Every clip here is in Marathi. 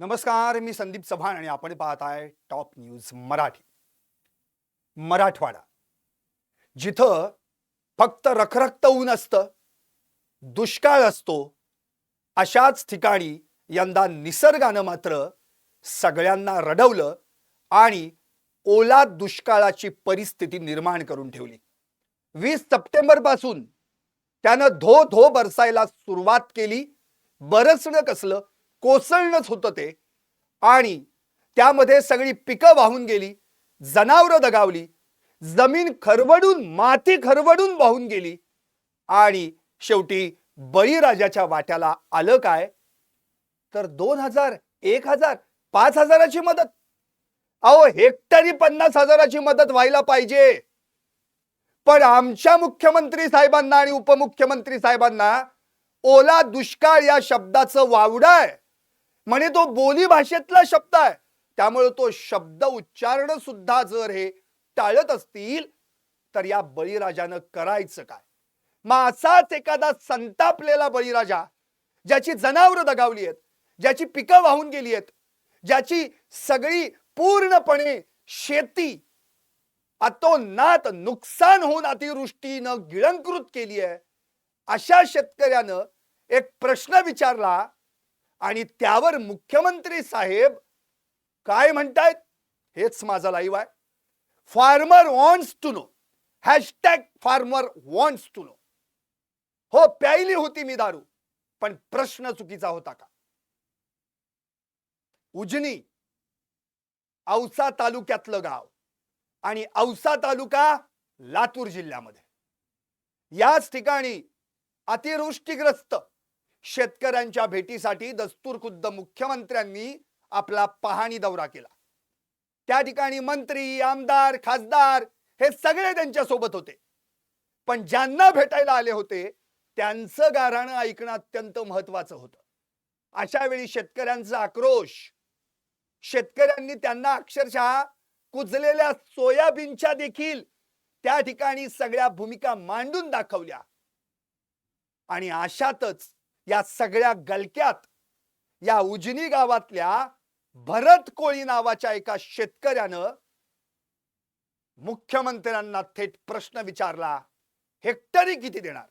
नमस्कार मी संदीप चव्हाण आणि आपण पाहत आहे टॉप न्यूज मराठी. मराठवाडा. जिथं फक्त रखरखत ऊन असतं दुष्काळ असतो अशाच ठिकाणी यंदा निसर्गानं मात्र सगळ्यांना रडवलं आणि ओला दुष्काळाची परिस्थिती निर्माण करून ठेवली. वीस सप्टेंबरपासून त्यानं धो धो बरसायला सुरुवात केली. बरसणं कसलं? कोसळणंच होतं ते. आणि त्यामध्ये सगळी पिकं वाहून गेली जनावरं दगावली जमीन खरवडून माती खरवडून वाहून गेली. आणि शेवटी बळीराजाच्या वाट्याला आलं काय? तर दोन हजार एक हजार पाच हजाराची मदत. अहो हेक्टरी पन्नास हजाराची मदत व्हायला पाहिजे. पण आमच्या मुख्यमंत्री साहेबांना आणि उपमुख्यमंत्री साहेबांना ओला दुष्काळ या शब्दाचं वावडं आहे. म्हणे तो बोली भाषेतला शब्द आहे. त्यामुळे तो शब्द उच्चारण सुद्धा जर हे टाळत असतील तर या बळीराजानं करायचं काय? मग असाच एखादा संतापलेला बळीराजा ज्याची जनावरं दगावली आहेत ज्याची पिकं वाहून गेली आहेत ज्याची सगळी पूर्णपणे शेती अतोनात नुकसान होऊन अतिवृष्टीनं गिळंकृत केली आहे अशा शेतकऱ्यानं एक प्रश्न विचारला आणि त्यावर मुख्यमंत्री साहेब काय म्हणतायत? हेच माझा लाईव्ह आहे. Farmer wants to know hashtag farmer wants to know हो प्यायली होती मी दारू पण प्रश्न चुकीचा होता का? उजनी औसा तालुक्यातलं गाव आणि औसा तालुका लातूर जिल्ह्यामध्ये. याच ठिकाणी अतिवृष्टीग्रस्त शेतकऱ्यांच्या भेटीसाठी दस्तूर खुद्द मुख्यमंत्र्यांनी आपला पाहणी दौरा केला. त्या ठिकाणी मंत्री आमदार खासदार हे सगळे त्यांच्यासोबत होते. पण ज्यांना भेटायला आले होते त्यांचं गाराणं ऐकणं अत्यंत महत्वाचं होतं. अशा वेळी शेतकऱ्यांचा आक्रोश शेतकऱ्यांनी त्यांना अक्षरशः कुजलेल्या सोयाबीनच्या देखील त्या ठिकाणी सगळ्या भूमिका मांडून दाखवल्या. आणि अशातच या सगळ्या गलक्यात या उजनी गावातल्या भरत कोळी नावाच्या एका शेतकऱ्यानं मुख्यमंत्र्यांना थेट प्रश्न विचारला हेक्टरी किती देणार?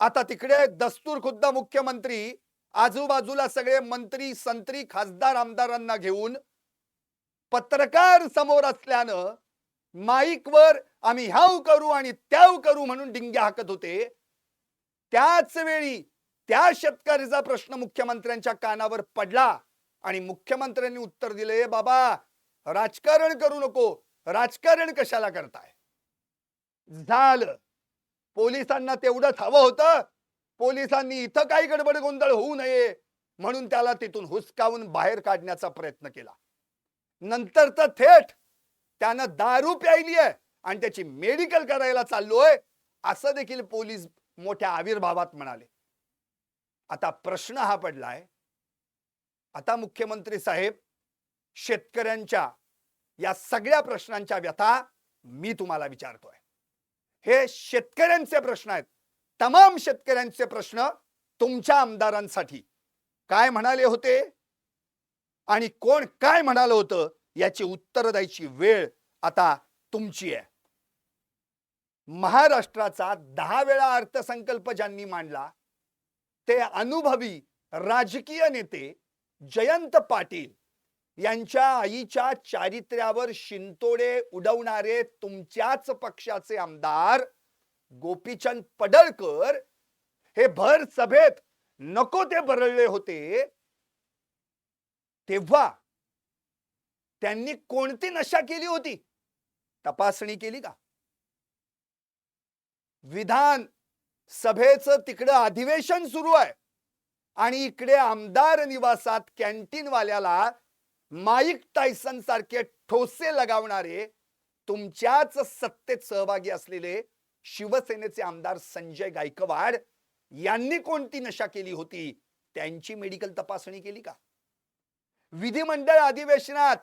आता तिकडे दस्तूर खुद्द मुख्यमंत्री आजूबाजूला सगळे मंत्री संत्री खासदार आमदारांना घेऊन पत्रकार समोर असल्यानं माईकवर आम्ही ह्याव करू आणि त्याव करू म्हणून डिंग्या हाकत होते. त्याच वेळी त्या शेतकऱ्याचा प्रश्न मुख्यमंत्र्यांच्या कानावर पडला आणि मुख्यमंत्र्यांनी उत्तर दिले बाबा राजकारण करू नको. राजकारण कशाला करताय? झालं. पोलिसांना तेवढंच हवं होतं. पोलिसांनी इथं काही गडबड गोंधळ होऊ नये म्हणून त्याला तिथून हुसकावून बाहेर काढण्याचा प्रयत्न केला. नंतर तर थेट त्यानं दारू प्यायली आहे आणि त्याची मेडिकल करायला चाललोय असं देखील पोलीस मोठ्या आविर्भावात म्हणाले. आता प्रश्न हा पडलाय. आता मुख्यमंत्री साहेब शेतकऱ्यांच्या या सगळ्या प्रश्नांच्या व्यथा मी तुम्हाला विचारतोय. हे शेतकऱ्यांचे प्रश्न आहेत. तमाम शेतकऱ्यांचे प्रश्न तुमच्या आमदारांसाठी. काय म्हणाले होते? आणि कोण काय म्हणालं होतं? याची उत्तर द्यायची वेळ आता तुमची आहे. महाराष्ट्राचा दहा वेळा अर्थसंकल्प ज्यांनी मांडला ते अनुभवी राजकीय नेते जयंत पाटील यांच्या आईच्या चारित्र्यावर शिंतोडे उडवणारे तुमच्याच पक्षाचे आमदार गोपीचंद पडळकर हे भर सभेत नको ते बरळले होते. तेव्हा त्यांनी कोणती नशा केली होती? तपासणी केली का? विधान सभेचं तिकडं अधिवेशन सुरू आहे. आणि इकडे आमदार निवासात कॅन्टीनवाल्याला माईक टायसन सारखे ठोसे लगावणारे तुमच्याच सत्तेत सहभागी असलेले शिवसेनेचे आमदार संजय गायकवाड यांनी कोणती नशा केली होती? त्यांची मेडिकल तपासणी केली का? विधिमंडळ अधिवेशनात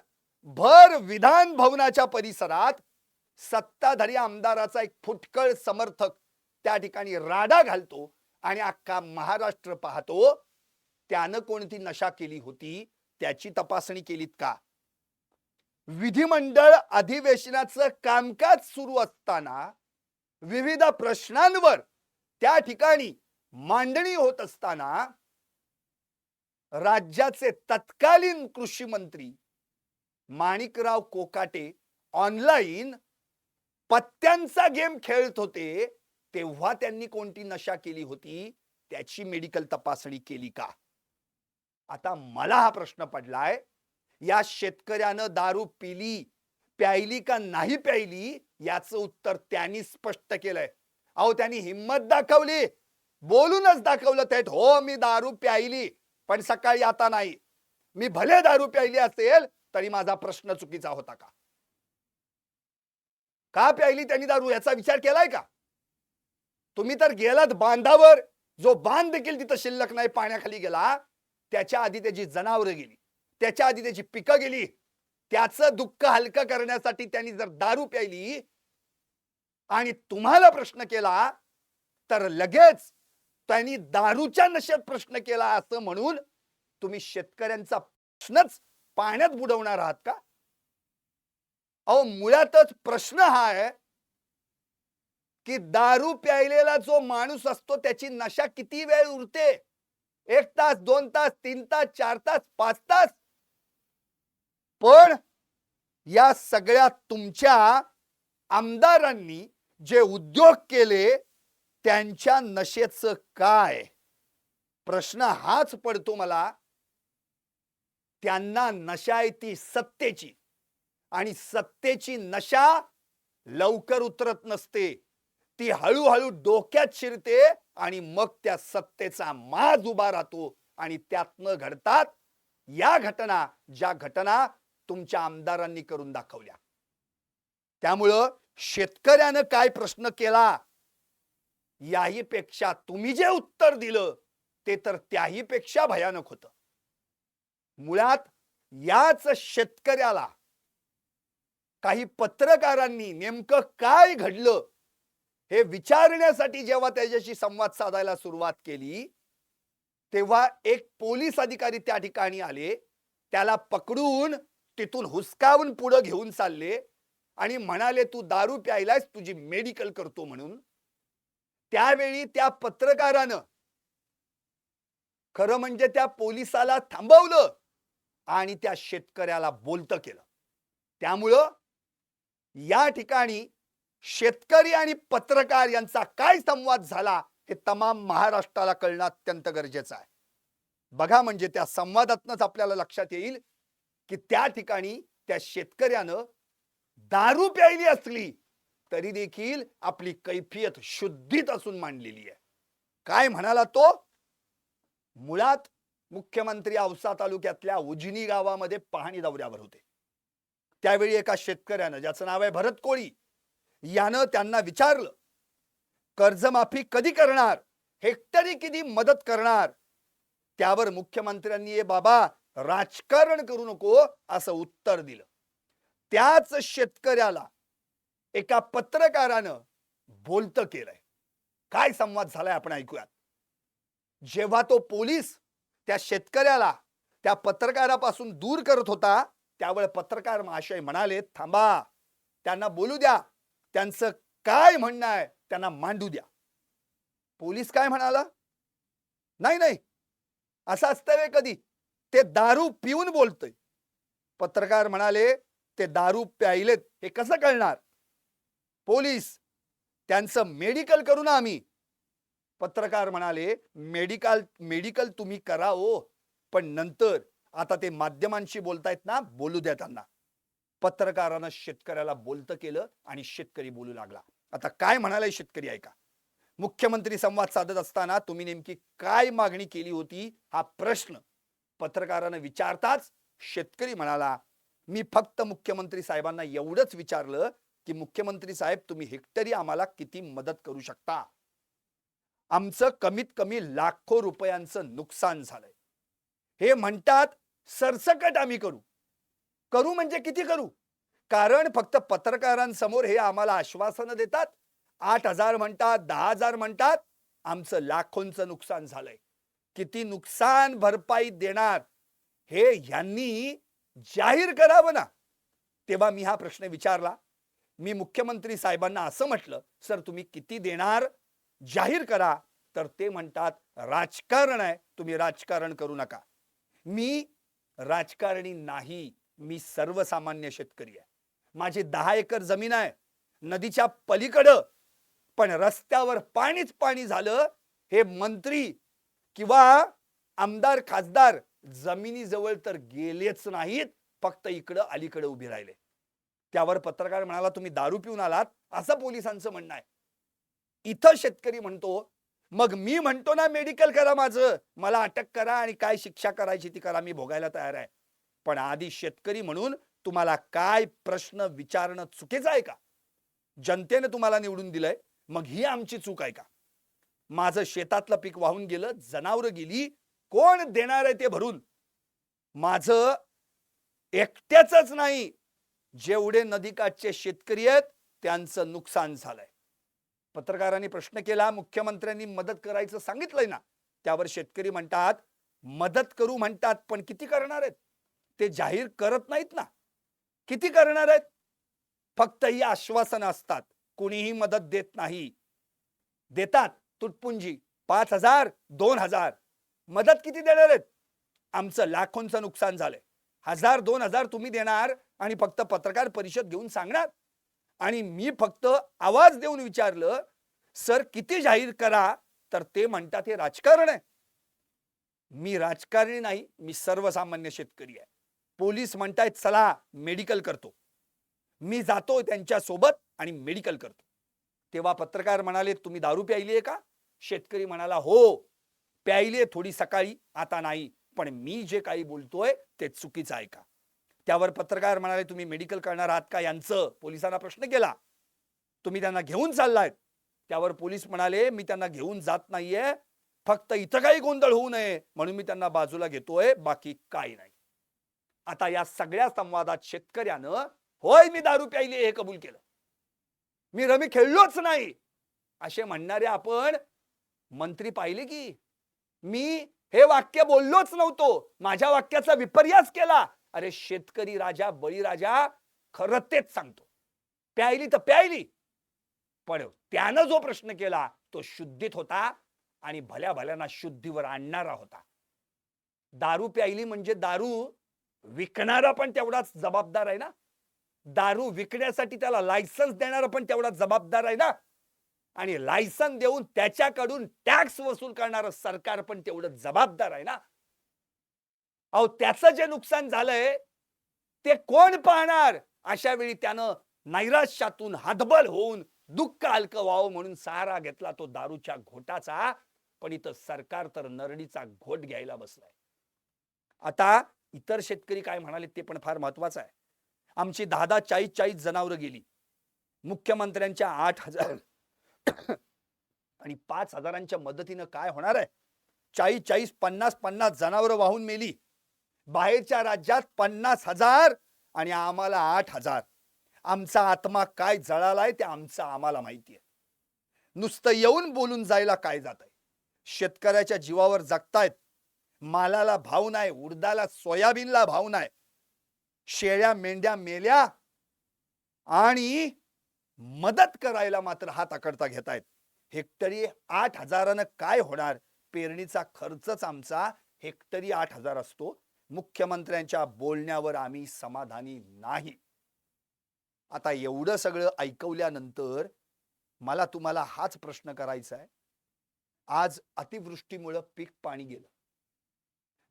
भर विधान भवनाच्या परिसरात सत्ताधारी आमदाराचा एक फुटकळ समर्थक त्या ठिकाणी राडा घालतो आणि अख्खा महाराष्ट्र पाहतो. त्यानं कोणती नशा केली होती? त्याची तपासणी केलीत का? विधिमंडळ अधिवेशनाचं कामकाज सुरू असताना विविध प्रश्नांवर त्या ठिकाणी मांडणी होत असताना राज्याचे तत्कालीन कृषी मंत्री माणिकराव कोकाटे ऑनलाईन पत्त्यांचा गेम खेळत होते. तेव्हा त्यांनी कोणती नशा केली होती? त्याची मेडिकल तपासणी केली का? आता मला हा प्रश्न पडलाय या शेतकऱ्यानं दारू पिली प्यायली का नाही प्यायली याचं उत्तर त्यांनी स्पष्ट केलंय. अहो त्यांनी हिंमत दाखवली. बोलूनच दाखवलं थेट हो मी दारू प्यायली पण सकाळी आता नाही. मी भले दारू प्यायली असेल तरी माझा प्रश्न चुकीचा होता का? का प्यायली? त्यांनी दारू याचा विचार केलाय का? तुम्ही तर गेलात बांधावर. जो बांध देखील तिथं शिल्लक नाही पाण्याखाली गेला त्याच्या आधी त्याची जनावरं गेली. त्याच्या आधी त्याची पिकं गेली. त्याचं दुःख हलकं करण्यासाठी त्यांनी जर दारू प्यायली आणि तुम्हाला प्रश्न केला तर लगेच त्यांनी दारूच्या नशेत प्रश्न केला असं म्हणून तुम्ही शेतकऱ्यांचा प्रश्नच पाण्यात बुडवणार आहात का? अहो मुळातच प्रश्न हा आहे की दारू प्यायलेला जो माणूस असतो त्याची नशा किती वेळ उरते? एक तास दोन तास तीन तास चार तास पाच तास? पण या सगळ्या तुमच्या आमदारांनी जे उद्योग केले त्यांच्या नशेचं काय? प्रश्न हाच पडतो मला. त्यांना नशा आहे ती सत्तेची. आणि सत्तेची नशा लवकर उतरत नसते. ती हळूहळू डोक्यात शिरते आणि मग त्या सत्तेचा माज उभा राहतो आणि त्यातनं घडतात या घटना ज्या घटना तुमच्या आमदारांनी करून दाखवल्या. त्यामुळं शेतकऱ्यानं काय प्रश्न केला याही पेक्षा तुम्ही जे उत्तर दिलं ते तर त्याही पेक्षा भयानक होत. मुळात याच शेतकऱ्याला काही पत्रकारांनी नेमकं काय घडलं हे विचारण्यासाठी जेव्हा त्याच्याशी संवाद साधायला सुरुवात केली तेव्हा एक पोलीस अधिकारी त्या ठिकाणी आले. त्याला पकडून तिथून हुसकावून पुढे घेऊन चालले आणि म्हणाले तू दारू प्यायलायस तुझी मेडिकल करतो म्हणून. त्यावेळी त्या पत्रकारानं खरं म्हणजे त्या पोलिसाला थांबवलं आणि त्या शेतकऱ्याला बोलतं केलं. त्यामुळं या ठिकाणी शेतकरी आणि पत्रकार यांचा काय संवाद झाला हे तमाम महाराष्ट्राला कळणं अत्यंत गरजेचं आहे. बघा म्हणजे त्या संवादातनच आपल्याला लक्षात येईल की त्या ठिकाणी त्या शेतकऱ्यानं दारू प्यायली असली तरी देखील आपली कैफियत शुद्धीत असून मांडलेली आहे. काय म्हणाला तो? मुळात मुख्यमंत्री औसा तालुक्यातल्या उजनी गावामध्ये पाहणी दौऱ्यावर होते. त्यावेळी एका शेतकऱ्यानं ज्याचं नाव आहे भरत कोळी यानं त्यांना विचारलं कर्जमाफी कधी करणार? हेक्टरी किती मदत करणार? त्यावर मुख्यमंत्र्यांनी ये बाबा राजकारण करू नको असं उत्तर दिलं. त्याच शेतकऱ्याला एका पत्रकारानं बोलतं केलंय. काय संवाद झालाय आपण ऐकूयात. जेव्हा तो पोलीस त्या शेतकऱ्याला त्या पत्रकारापासून दूर करत होता त्यावेळे पत्रकार महाशय म्हणाले थांबा त्यांना बोलू द्या. त्यांचं काय म्हणणं आहे त्यांना मांडू द्या. पोलीस काय म्हणाला? नाही नाही. असं असतं वे कधी. ते दारू पिऊन बोलतय. पत्रकार म्हणाले ते दारू प्यायलेत. हे कसं कळणार? पोलीस त्यांचं मेडिकल करू ना आम्ही. पत्रकार म्हणाले मेडिकल मेडिकल तुम्ही करा हो. पण नंतर आता ते माध्यमांशी बोलतायत ना बोलू द्या त्यांना. पत्रकारानं शेतकऱ्याला बोलतं केलं आणि शेतकरी बोलू लागला. आता काय म्हणालाय शेतकरी ऐका. मुख्यमंत्री संवाद साधत असताना तुम्ही नेमकी काय मागणी केली होती हा प्रश्न पत्रकारानं विचारताच शेतकरी म्हणाला मी फक्त मुख्यमंत्री साहेबांना एवढंच विचारलं की मुख्यमंत्री साहेब तुम्ही हेक्टरी आम्हाला किती मदत करू शकता? आमचं कमीत कमी लाखो रुपयांचं नुकसान झालंय. हे म्हणतात सरसकट आम्ही करू. करू म्हणजे किती करू? कारण फक्त पत्रकारांसमोर हे आम्हाला आश्वासनं देतात. आठ हजार म्हणतात दहा हजार म्हणतात. आमचं लाखोंचं नुकसान झालंय. किती नुकसान भरपाई देणार? हे ह्यांनी जाहीर करावं ना. तेव्हा मी हा प्रश्न विचारला. मी मुख्यमंत्री साहेबांना असं म्हटलं सर तुम्ही किती देणार? जाहीर करा. तर ते म्हणतात राजकारण आहे. तुम्ही राजकारण करू नका. मी राजकारणी नाही. मी सर्वसामान्य शेतकरी आहे. माझी दहा एकर जमीन आहे. नदीच्या पलीकडं पण रस्त्यावर पाणीच पाणी झालं हे मंत्री किंवा आमदार खासदार जमिनीजवळ तर गेलेच नाहीत फक्त इकडं अलीकडे उभे राहिले. त्यावर पत्रकार म्हणाला तुम्ही दारू पिऊन आलात? असं पोलिसांचं म्हणणं आहे. इथं शेतकरी म्हणतो मग मी म्हणतो ना मेडिकल करा माझं. मला अटक करा आणि काय शिक्षा करायची ती करा. मी भोगायला तयार आहे. पण आधी शेतकरी म्हणून तुम्हाला काय प्रश्न विचारणं चुकीचं आहे का? जनतेने तुम्हाला निवडून दिलंय मग ही आमची चूक आहे का? माझं शेतातलं पीक वाहून गेलं जनावरं गेली कोण देणार आहे ते भरून? माझं एकट्याच नाही. जेवढे नदीकाठचे शेतकरी आहेत त्यांचं नुकसान झालंय. पत्रकारांनी प्रश्न केला मुख्यमंत्र्यांनी मदत करायचं सांगितलंय ना. त्यावर शेतकरी म्हणतात मदत करू म्हणतात पण किती करणार आहेत? ते जाहीर करत नाहीत ना. किती करणार आहेत? फक्त ही आश्वासनं असतात. कुणीही मदत देत नाही. देतात तुटपुंजी. पाच हजार दोन हजार. मदत किती देणार आहेत? आमचं लाखोंचं नुकसान झालंय. हजार दोन हजार तुम्ही देणार आणि फक्त पत्रकार परिषद घेऊन सांगणार. आणि मी फक्त आवाज देऊन विचारलं सर किती जाहीर करा? तर ते म्हणतात हे राजकारण आहे. मी राजकारणी नाही मी सर्वसामान्य शेतकरी आहे. पोलीस म्हणतायत चला मेडिकल करतो. मी जातो त्यांच्यासोबत आणि मेडिकल करतो. तेव्हा पत्रकार म्हणाले तुम्ही दारू प्यायली आहे का? शेतकरी म्हणाला हो प्यायली थोडी सकाळी आता नाही पण मी जे काही बोलतोय ते चुकीचं आहे का? त्यावर पत्रकार म्हणाले तुम्ही मेडिकल करणार आहात का? यांचं पोलिसांना प्रश्न केला. तुम्ही त्यांना घेऊन चाललायत. त्यावर पोलीस म्हणाले मी त्यांना घेऊन जात नाहीये फक्त इथं काही गोंधळ होऊ नये म्हणून मी त्यांना बाजूला घेतोय बाकी काही नाही. आता या सगळ्या संवादात शेतकऱ्यानं होय मी दारू प्यायली हे कबूल केलं. मी रमी खेळलोच नाही. असे म्हणणारे आपण मंत्री पाहिले की मी हे वाक्य बोललोच नव्हतो. माझ्या वाक्याचा विपर्यास केला. अरे शेतकरी राजा बळीराजा खरं तेच सांगतो. प्यायली तर प्यायली. पण त्यानं जो प्रश्न केला तो शुद्धीत होता आणि भल्या भल्यांना शुद्धीवर आणणारा होता. दारू प्यायली म्हणजे दारू विकणारा पण तेवढाच जबाबदार आहे ना? दारू विकण्यासाठी त्याला लायसन्स देणारा पण तेवढाच जबाबदार आहे ना? आणि लायसन देऊन त्याच्याकडून टॅक्स वसूल करणारं सरकार पण तेवढं जबाबदार आहे ना? अहो त्याचं जे नुकसान झालंय ते कोण पाहणार? अशा वेळी त्यानं नैराश्यातून हातबल होऊन दुःख हलकं व्हावं म्हणून सहारा घेतला तो दारूच्या घोटाचा पण इथं सरकार तर नरडीचा घोट घ्यायला बसलाय. आता इतर शेतकरी काय म्हणाले ते पण फार महत्वाचं आहे. आमची दहा दहा चाळीस चाळीस जनावरं गेली. मुख्यमंत्र्यांच्या आठ हजार आणि पाच हजारांच्या मदतीनं काय होणार आहे? चाळीस चाळीस पन्नास पन्नास जनावरं वाहून मेली. बाहेरच्या राज्यात पन्नास हजार आणि आम्हाला आठ हजार. आमचा आत्मा काय जळालाय ते आमचं आम्हाला माहिती आहे. नुसतं येऊन बोलून जायला काय जात आहे शेतकऱ्याच्या जीवावर जगतायत. मालाला भाव नाही उडदाला सोयाबीनला भाव नाही. शेळ्या मेंढ्या मेल्या आणि मदत करायला मात्र हात आकडता घेतायत. हेक्टरी आठ हजारानं काय होणार? पेरणीचा खर्चच आमचा हेक्टरी आठ हजार असतो. मुख्यमंत्र्यांच्या बोलण्यावर आम्ही समाधानी नाही. आता एवढं सगळं ऐकवल्यानंतर मला तुम्हाला हाच प्रश्न करायचा आहे आज अतिवृष्टीमुळं पीक पाणी गेलं.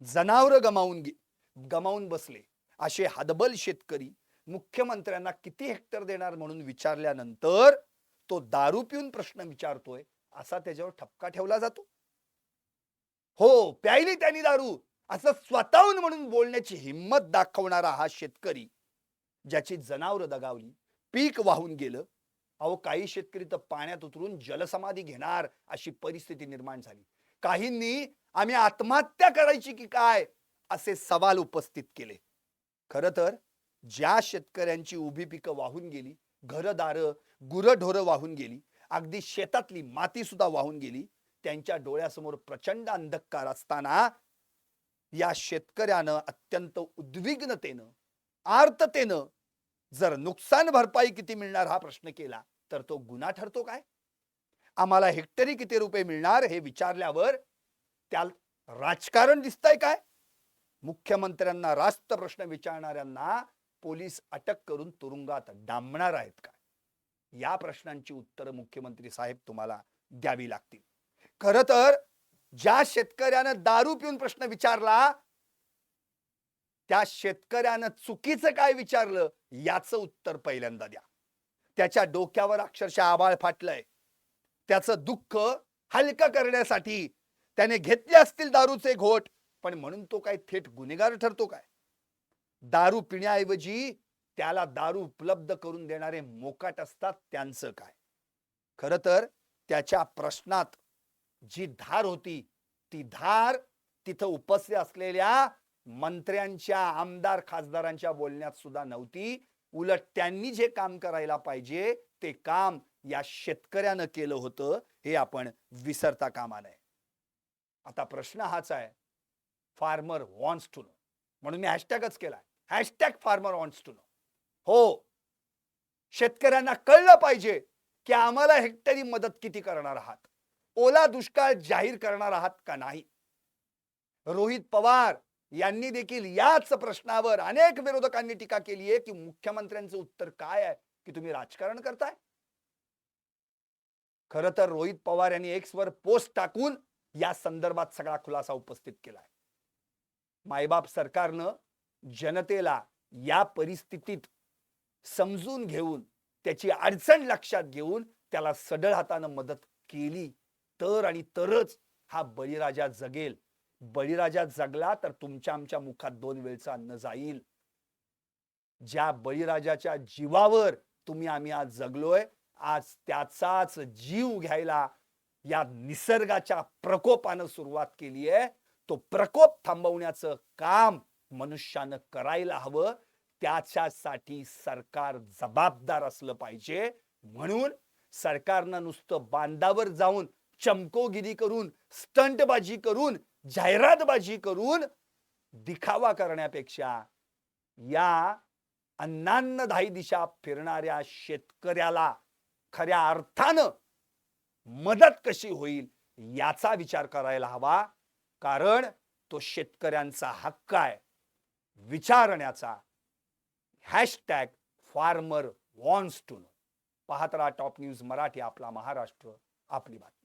जनावरं गमावून गे गमावून बसले. असे हदबल शेतकरी मुख्यमंत्र्यांना किती हेक्टर देणार म्हणून विचारल्यानंतर तो दारू पिऊन प्रश्न विचारतोय असा त्याच्यावर ठपका ठेवला जातो. हो प्यायली त्यांनी दारू असं स्वतःहून म्हणून बोलण्याची हिंमत दाखवणारा हा शेतकरी ज्याची जनावरं दगावली पीक वाहून गेलं अहो काही शेतकरी तर पाण्यात उतरून जलसमाधी घेणार अशी परिस्थिती निर्माण झाली. काहींनी आम्ही आत्महत्या करायची की काय असे सवाल उपस्थित केले. खर तर ज्या शेतकऱ्यांची उभी पिकं वाहून गेली घरदारं गुरढोरं वाहून गेली अगदी शेतातली माती सुद्धा वाहून गेली त्यांच्या डोळ्यासमोर प्रचंड अंधकार असताना या शेतकऱ्यानं अत्यंत उद्विग्नतेनं आर्ततेनं जर नुकसान भरपाई किती मिळणार हा प्रश्न केला तर तो गुन्हा ठरतो काय? आम्हाला हेक्टरी किती रुपये मिळणार हे विचारल्यावर त्या राजकारण दिसतंय काय? मुख्यमंत्र्यांना रास्त प्रश्न विचारणाऱ्यांना पोलीस अटक करून तुरुंगात डांबणार आहेत काय या प्रश्नांची उत्तरं मुख्यमंत्री साहेब तुम्हाला द्यावी लागतील. खर तर ज्या शेतकऱ्यानं दारू पिऊन प्रश्न विचारला त्या शेतकऱ्यानं चुकीचं काय विचारलं याचं उत्तर पहिल्यांदा द्या. त्याच्या डोक्यावर अक्षरशः आबाळ फाटलंय. त्याचं दुःख हलकं करण्यासाठी त्याने घेतले असतील दारूचे घोट पण म्हणून तो काय थेट गुन्हेगार ठरतो काय? दारू पिण्याऐवजी त्याला दारू उपलब्ध करून देणारे मोकाट असतात त्यांचं काय? खर तर त्याच्या प्रश्नात जी धार होती ती धार तिथं उपस्थित असलेल्या मंत्र्यांच्या आमदार खासदारांच्या बोलण्यात सुद्धा नव्हती. उलट त्यांनी जे काम करायला पाहिजे ते काम या शेतकऱ्यानं केलं होतं हे आपण विसरता कामा नये. आता प्रश्न हाच आहे. फार्मर वॉन्ट्स टू नो म्हणून मी हॅशटॅगच केलाय. Hashtag farmer wants to know हो. शेतकऱ्यांना कळलं पाहिजे की आम्हाला हेक्टरी मदत किती करणार आहात? ओला दुष्काळ जाहीर करणार आहात का नाही? रोहित पवार यांनी देखील याच प्रश्नावर अनेक विरोधकांनी टीका केली आहे की मुख्यमंत्र्यांचं उत्तर काय आहे की तुम्ही राजकारण करताय? खर तर रोहित पवार यांनी एक्स वर पोस्ट टाकून या संदर्भात सगळा खुलासा उपस्थित केलाय. मायबाप सरकारनं जनतेला या परिस्थितीत समजून घेऊन त्याची अडचण लक्षात घेऊन त्याला सडळ हातानं मदत केली. तर आणि तरच हा बळीराजा जगेल. बळीराजा जगला तर तुमच्या आमच्या मुखात दोन वेळचं अन्न जाईल. ज्या बळीराजाच्या जीवावर तुम्ही आम्ही आज जगलोय आज त्याचाच जीव घ्यायला या निसर्गाच्या प्रकोपानं सुरुवात केली आहे. तो प्रकोप थांबवण्याचं काम मनुष्यानं करायला हवं. त्याच्यासाठी सरकार जबाबदार असलं पाहिजे. म्हणून सरकारनं नुसतं बांधावर जाऊन चमकोगिरी करून स्टंटबाजी करून जाहिरातबाजी करून दिखावा करण्यापेक्षा या अन्नान्नधाई दिशा फिरणाऱ्या शेतकऱ्याला खऱ्या अर्थानं मदत कशी होईल याचा विचार करायला हवा. कारण तो शेतकऱ्यांचा हक्क आहे. विचारण्याचा. Hashtag farmer wants to know. पाहत राहा टॉप न्यूज मराठी आपला महाराष्ट्र. आपली बातमी.